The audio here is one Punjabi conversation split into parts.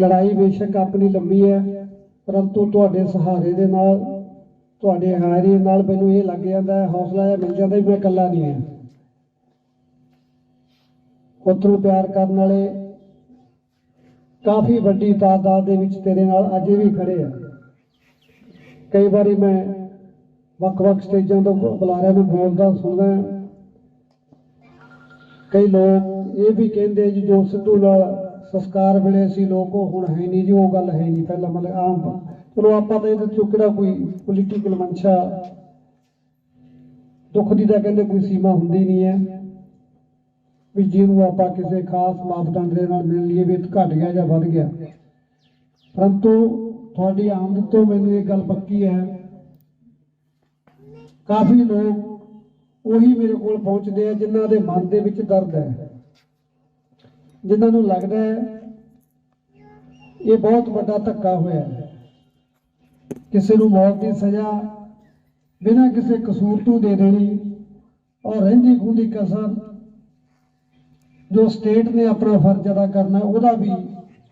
ਲੜਾਈ ਬੇਸ਼ੱਕ ਆਪਣੀ ਲੰਬੀ ਹੈ, ਪਰੰਤੂ ਤੁਹਾਡੇ ਸਹਾਰੇ ਦੇ ਨਾਲ, ਤੁਹਾਡੇ ਹਾਰੇ ਨਾਲ ਮੈਨੂੰ ਇਹ ਲੱਗ ਜਾਂਦਾ ਹੈ, ਹੌਸਲਾ ਜਿਹਾ ਮਿਲ ਜਾਂਦਾ ਵੀ ਮੈਂ ਇਕੱਲਾ ਨਹੀਂ ਹਾਂ। ਪੁੱਤ ਨੂੰ ਪਿਆਰ ਕਰਨ ਵਾਲੇ ਕਾਫੀ ਵੱਡੀ ਤਾਦਾਦ ਦੇ ਵਿੱਚ ਤੇਰੇ ਨਾਲ ਅਜੇ ਵੀ ਖੜੇ ਆ। ਕਈ ਵਾਰੀ ਮੈਂ ਵੱਖ-ਵੱਖ ਸਟੇਜਾਂ ਤੋਂ ਬੁਲਾਰਿਆਂ ਨੂੰ ਬੋਲਦਾ ਸੁਣਦਾ ਕਈ ਲੋਕ ਇਹ ਵੀ ਕਹਿੰਦੇ ਜੀ, ਜੋ ਸਿੱਧੂ ਨਾਲ ਸੰਸਕਾਰ ਵੇਲੇ ਸੀ, ਲੋਕ ਉਹ ਹੁਣ ਹੈ ਨਹੀਂ ਜੀ, ਉਹ ਗੱਲ ਹੈ ਨਹੀਂ ਪਹਿਲਾਂ, ਮਤਲਬ ਆਮ ਚਲੋ ਆਪਾਂ ਤਾਂ ਇਹਦੇ ਚੋਂ ਕਿਹੜਾ ਕੋਈ ਪੋਲੀਟੀਕਲ ਮਨਸ਼ਾ ਦੁੱਖ ਦੀ ਤਾਂ ਕਹਿੰਦੇ ਕੋਈ ਸੀਮਾ ਹੁੰਦੀ ਨਹੀਂ ਹੈ। ਵੀ ਜਿਹਨੂੰ ਆਪਾਂ ਕਿਸੇ ਖਾਸ ਮਾਪਦੰਡ ਦੇ ਨਾਲ ਮਿਲ ਲਈਏ, ਵੀ ਇਹ ਘਟ ਗਿਆ ਜਾਂ ਵੱਧ ਗਿਆ। ਪਰੰਤੂ ਤੁਹਾਡੀ ਆਮਦ ਤੋਂ ਮੈਨੂੰ ਇਹ ਗੱਲ ਪੱਕੀ ਹੈ, ਕਾਫੀ ਲੋਕ ਉਹੀ ਮੇਰੇ ਕੋਲ ਪਹੁੰਚਦੇ ਆ, ਜਿਨ੍ਹਾਂ ਦੇ ਮਨ ਦੇ ਵਿੱਚ ਦਰਦ ਹੈ। ਜਿਨ੍ਹਾਂ ਨੂੰ ਲੱਗਦਾ ਹੈ ਇਹ ਬਹੁਤ ਵੱਡਾ ਧੱਕਾ ਹੋਇਆ ਹੈ। ਕਿਸੇ ਨੂੰ ਮੌਤ ਦੀ ਸਜ਼ਾ ਬਿਨਾਂ ਕਿਸੇ ਕਸੂਰ ਤੋਂ ਦੇ ਦੇਣੀ ਔਰ ਰਹਿੰਦੀ ਖੂੰਦੀ ਕਸਰ ਜੋ ਸਟੇਟ ਨੇ ਆਪਣਾ ਫਰਜ਼ ਅਦਾ ਕਰਨਾ, ਉਹਦਾ ਵੀ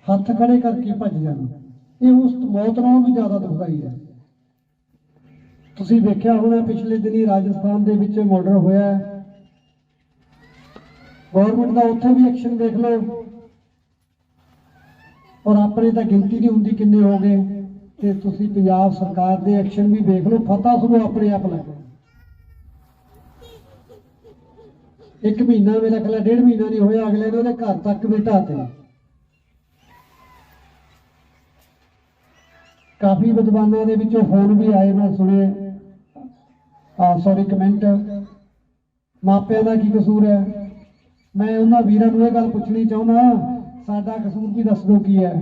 ਹੱਥ ਖੜੇ ਕਰਕੇ ਭੱਜ ਜਾਣਾ। ਇਹ ਉਸ ਮੌਤ ਨਾਲੋਂ ਵੀ ਜ਼ਿਆਦਾ ਦੁਖਦਾਈ ਹੈ। ਤੁਸੀਂ ਵੇਖਿਆ ਹੋਣਾ ਪਿਛਲੇ ਦਿਨੀ ਰਾਜਸਥਾਨ ਦੇ ਵਿੱਚ ਮਰਡਰ ਹੋਇਆ ਗਵਰਨਮੈਂਟ ਦਾ ਉੱਥੇ ਵੀ ਐਕਸ਼ਨ ਦੇਖ ਲਓ। ਔਰ ਆਪਣੀ ਤਾਂ ਗਿਣਤੀ ਨਹੀਂ ਹੁੰਦੀ ਕਿੰਨੇ ਹੋ ਗਏ। ਤੇ ਤੁਸੀਂ ਪੰਜਾਬ ਸਰਕਾਰ ਦੇ ਐਕਸ਼ਨ ਵੀ ਦੇਖ ਲਓ। ਫਤਿਹ ਸੁਣੋ ਆਪਣੇ ਆਪ ਲੱਗੇ ਇੱਕ ਮਹੀਨਾ ਮੇਰਾ ਖਲਾ ਡੇਢ ਮਹੀਨਾ ਨਹੀਂ ਹੋਇਆ, ਅਗਲੇ ਨੇ ਉਹਦੇ ਘਰ ਤੱਕ ਬੇਟਾ ਢਾਤੇ ਕਾਫੀ ਵਿਦਵਾਨਾਂ ਦੇ ਵਿੱਚੋਂ ਫੋਨ ਵੀ ਆਏ, ਮੈਂ ਸੁਣੇ ਆ ਸੌਰੀ ਕਮੈਂਟ ਮਾਪਿਆਂ ਦਾ ਕੀ ਕਸੂਰ ਹੈ? ਮੈਂ ਉਹਨਾਂ ਵੀਰਾਂ ਨੂੰ ਇਹ ਗੱਲ ਪੁੱਛਣੀ ਚਾਹੁੰਦਾ, ਸਾਡਾ ਕਸੂਰ ਵੀ ਦੱਸ ਦਿਓ ਕੀ ਹੈ।